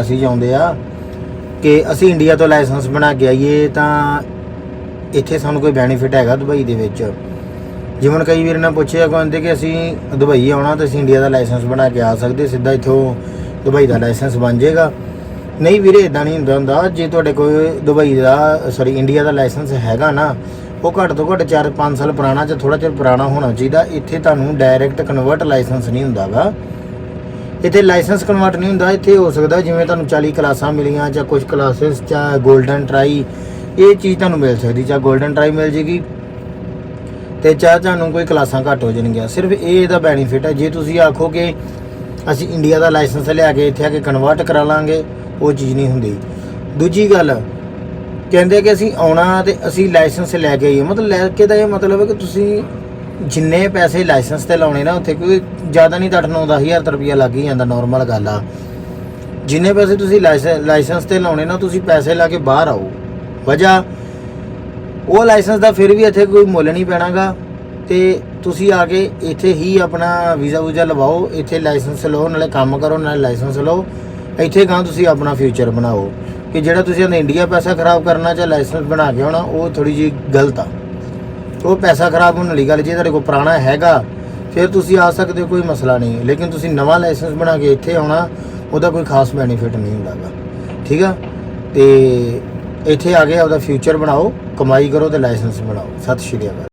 Message ਆਉਂਦੇ ਆ ਕਿ ਅਸੀਂ ਇੰਡੀਆ ਤੋਂ ਲਾਇਸੈਂਸ ਬਣਾ ਕੇ ਆਈਏ ਤਾਂ ਇੱਥੇ ਸਾਨੂੰ ਕੋਈ ਬੈਨੀਫਿਟ ਹੈਗਾ ਦੁਬਈ ਦੇ ਵਿੱਚ। ਜਿਵੇਂ ਕਈ ਵੀਰ ਨੇ ਪੁੱਛਿਆ ਕਹਿੰਦੇ ਕਿ ਅਸੀਂ ਦੁਬਈ ਆਉਣਾ ਤਾਂ ਅਸੀਂ ਇੰਡੀਆ ਦਾ ਲਾਇਸੈਂਸ ਬਣਾ ਕੇ ਆ ਸਕਦੇ, ਸਿੱਧਾ ਇੱਥੋਂ ਦੁਬਈ ਦਾ ਲਾਇਸੈਂਸ ਬਣ ਜਾਏਗਾ। ਨਹੀਂ ਵੀਰੇ ਇਦਾਂ ਨਹੀਂ ਹੁੰਦਾ ਹੁੰਦਾ। ਜੇ ਤੁਹਾਡੇ ਕੋਲ ਦੁਬਈ ਦਾ ਸੌਰੀ ਇੰਡੀਆ ਦਾ ਲਾਇਸੈਂਸ ਹੈਗਾ ਨਾ, ਉਹ ਘੱਟ ਤੋਂ ਘੱਟ 4-5 ਸਾਲ ਪੁਰਾਣਾ ਜਾਂ ਥੋੜਾ ਚਿਰ ਪੁਰਾਣਾ ਹੋਣਾ ਚਾਹੀਦਾ। ਇੱਥੇ ਤੁਹਾਨੂੰ ਡਾਇਰੈਕਟ ਕਨਵਰਟ ਲਾਇਸੈਂਸ ਨਹੀਂ ਹੁੰਦਾਗਾ ਇੱਥੇ ਲਾਇਸੈਂਸ ਕਨਵਰਟ ਨਹੀਂ ਹੁੰਦਾ, ਇੱਥੇ ਹੋ ਸਕਦਾ ਜਿਵੇਂ ਤੁਹਾਨੂੰ 40 ਕਲਾਸਾਂ ਮਿਲੀਆਂ ਜਾਂ ਕੁਝ ਕਲਾਸਿਸ ਜਾਂ 골ਡਨ ਟਰਾਈ ਇਹ ਚੀਜ਼ ਤੁਹਾਨੂੰ ਮਿਲ ਸਕਦੀ, ਜਾਂ 골ਡਨ ਟਰਾਈ ਮਿਲ ਜੇਗੀ। ਤੇ ਚਾਹ ਤੁਹਾਨੂੰ ਕੋਈ ਕਲਾਸਾਂ ਘੱਟ ਹੋ ਜਾਣਗੀਆਂ। ਸਿਰਫ ਇਹ ਇਹਦਾ ਬੈਨੀਫਿਟ ਹੈ। ਜੇ ਤੁਸੀਂ ਆਖੋ ਕਿ ਅਸੀਂ ਇੰਡੀਆ ਦਾ ਲਾਇਸੈਂਸ ਲਿਆ ਕੇ ਇੱਥੇ ਆ ਕੇ ਕਨਵਰਟ ਕਰਾ ਲਾਂਗੇ, ਉਹ ਚੀਜ਼ ਨਹੀਂ ਹੁੰਦੀ। ਦੂਜੀ ਗੱਲ, ਕਹਿੰਦੇ ਕਿ ਅਸੀਂ ਆਉਣਾ ਤੇ ਅਸੀਂ ਲਾਇਸੈਂਸ ਲੈ ਕੇ ਆਈਏ। ਮਤਲਬ ਲੈ ਕੇ ਦਾ ਇਹ ਮਤਲਬ ਹੈ ਕਿ ਤੁਸੀਂ ਜਿੰਨੇ ਪੈਸੇ ਲਾਇਸੈਂਸ ਤੇ ਲਾਉਣੇ ਨਾ ਉੱਥੇ ਕੋਈ ਜ਼ਿਆਦਾ ਨਹੀਂ ਤਾਂ 8 ਹਜ਼ਾਰ ਰੁਪਇਆ ਲੱਗ ਹੀ ਜਾਂਦਾ ਨਾਰਮਲ ਗੱਲ ਆ। ਜਿੰਨੇ ਪੈਸੇ ਤੁਸੀਂ ਲਾਇਸੈਂਸ ਲਾਇਸੈਂਸ ਤੇ ਲਾਉਣੇ ਨਾ, ਤੁਸੀਂ ਪੈਸੇ ਲਾ ਕੇ ਬਾਹਰ ਆਓ। ਵਜ੍ਹਾ, ਉਹ ਲਾਇਸੈਂਸ ਦਾ ਫਿਰ ਵੀ ਇੱਥੇ ਕੋਈ ਮੁੱਲ ਨਹੀਂ ਪੈਣਾਗਾ, ਤੇ ਤੁਸੀਂ ਆ ਕੇ ਇੱਥੇ ਹੀ ਆਪਣਾ ਵੀਜ਼ਾ ਵੂਜ਼ਾ ਲਵਾਓ, ਇੱਥੇ ਲਾਇਸੈਂਸ ਲਓ, ਨਾਲੇ ਕੰਮ ਕਰੋ, ਨਾਲੇ ਲਾਇਸੈਂਸ ਲਓ, ਇੱਥੇ ਗਾਂ ਤੁਸੀਂ ਆਪਣਾ ਫਿਊਚਰ ਬਣਾਓ। ਕਿ ਜਿਹੜਾ ਤੁਸੀਂ ਇੰਡੀਆ ਪੈਸਾ ਖਰਾਬ ਕਰਨਾ ਜਾਂ ਲਾਇਸੈਂਸ ਬਣਾ ਕੇ ਆਉਣਾ, ਉਹ ਥੋੜੀ ਜਿਹੀ ਗਲਤ ਆ। ਉਹ ਪੈਸਾ ਖਰਾਬ ਹੋਣ ਵਾਲੀ ਗੱਲ, ਜੇ ਤੁਹਾਡੇ ਕੋਲ ਪੁਰਾਣਾ ਹੈਗਾ, ਫਿਰ ਤੁਸੀਂ ਆ ਸਕਦੇ ਹੋ, ਕੋਈ ਮਸਲਾ ਨਹੀਂ। ਲੇਕਿਨ ਤੁਸੀਂ ਨਵਾਂ ਲਾਇਸੈਂਸ ਬਣਾ ਕੇ ਇੱਥੇ ਆਉਣਾ, ਉਹਦਾ ਕੋਈ ਖਾਸ ਬੈਨੀਫਿਟ ਨਹੀਂ ਹੁੰਦਾਗਾ। ਠੀਕ ਆ? ਤੇ ਇੱਥੇ ਆ ਕੇ ਆਪਦਾ ਫਿਊਚਰ ਬਣਾਓ, ਕਮਾਈ ਕਰੋ ਤੇ ਲਾਇਸੈਂਸ ਬਣਾਓ। ਸਤਿ ਸ਼੍ਰੀ ਅਕਾਲ।